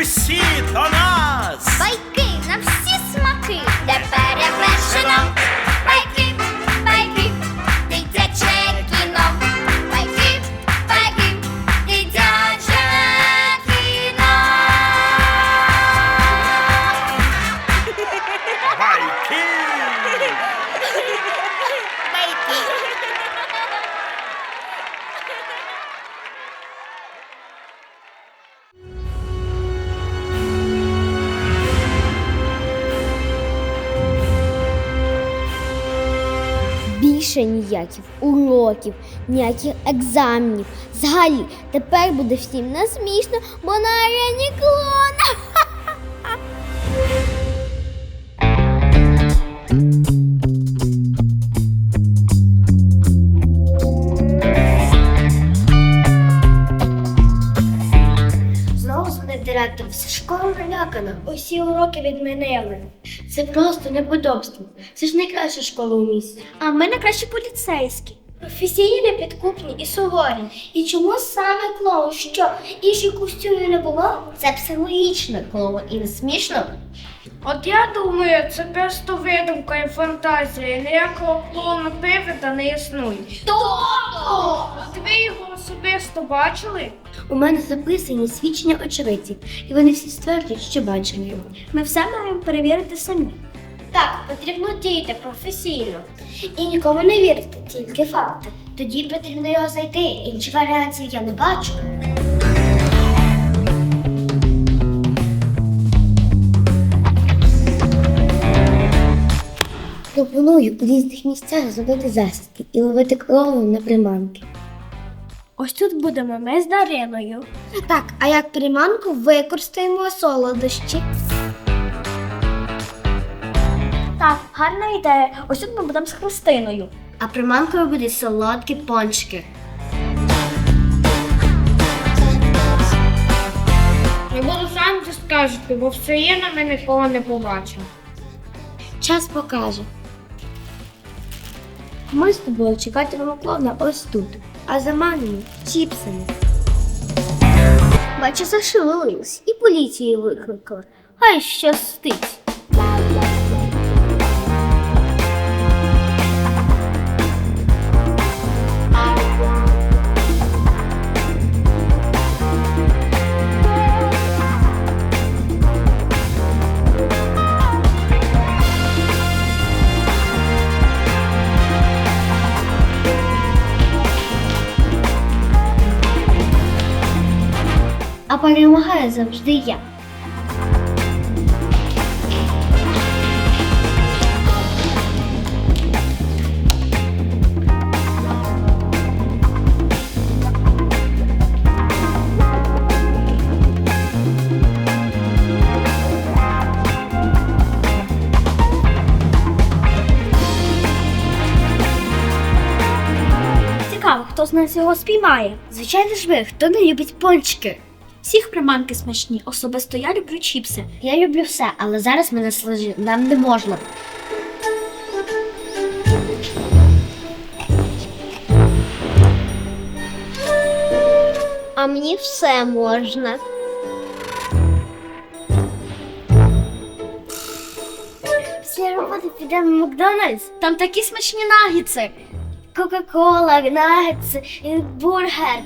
усі до нас. Більше ніяких уроків, ніяких екзаменів. Взагалі, тепер буде всім насмішно, бо на арені клоун. Директор. Вся школа налякана. Усі уроки відмінили. Це просто неподобство. Це ж найкраща школа у місті. А ми найкращі поліцейські. Професійні, підкупні і суворі. І чому саме клоун? Що інших костюмів не було? Це психологічно клоун і не смішно. От я думаю, це просто видумка і фантазія. Ніякого клоуна привида не існує. Тобто! Ви його особисто бачили? У мене записані свідчення очевидців, і вони всі стверджують, що бачили його. Ми все маємо перевірити самі. Так, потрібно діяти професійно. І нікому не вірити, тільки факти. Тоді потрібно його знайти. Інші варіації я не бачу. Пропоную у різних місцях зробити засідки і ловити крову на приманки. Ось тут будемо ми з Дариною. Так, а як приманку використаємо солодощі. Так, гарна ідея. Ось тут ми будемо з Христиною. А приманкою будуть солодкі пончики. Я буду сам це скажете, бо все є ми нікого не побачив. Час покаже. Ми з тобою чекатимемо клоуна ось тут, а заманені чіпсами. Бачу, зашевелилась і поліцію викликали. Хай щастить. А перемагає завжди я. Хто з нас його спіймає. Звичайно ж ви, хто не любить пончики. Всіх приманки смачні, особисто я люблю чіпси. Я люблю все, але зараз мене сложи, нам не можна. А мені все можна. Після роботи підемо в Макдональдс. Там такі смачні нагідси. Кока-кола, нагідси, бургер.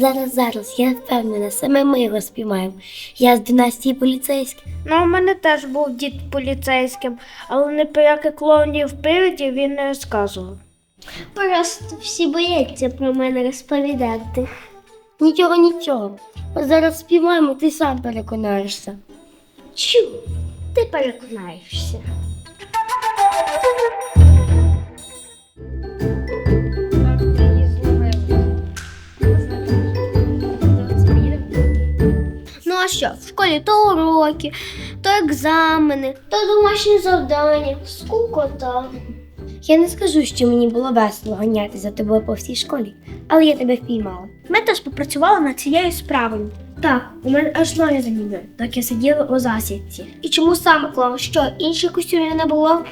Зараз, зараз, я впевнена, саме ми його спіймаємо. Я з династії поліцейських. Ну, у мене теж був дід поліцейським, але не про яких клоунів привидів він не розказував. Просто всі бояться про мене розповідати. Нічого, нічого. Ми зараз спіймаємо, ти сам переконаєшся. Чу, ти переконаєшся. Що, в школі то уроки, то екзамени, то домашні завдання. Скукота. Я не скажу, що мені було весело ганяти за тобою по всій школі, але я тебе впіймала. Ми теж попрацювали над цією справою. Так, у мене аж ноги занімли, так я сиділа у засідці. І чому саме клоун? Що інших костюмів не було?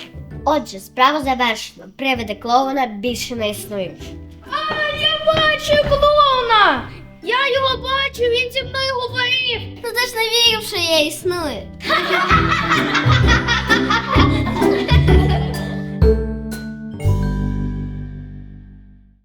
Отже, справа завершена. Привиди клоуна більше не існують. А, я бачу клоуна! Я його бачу, він зі мною говорив. Ну ти ж не вірив, що я існую.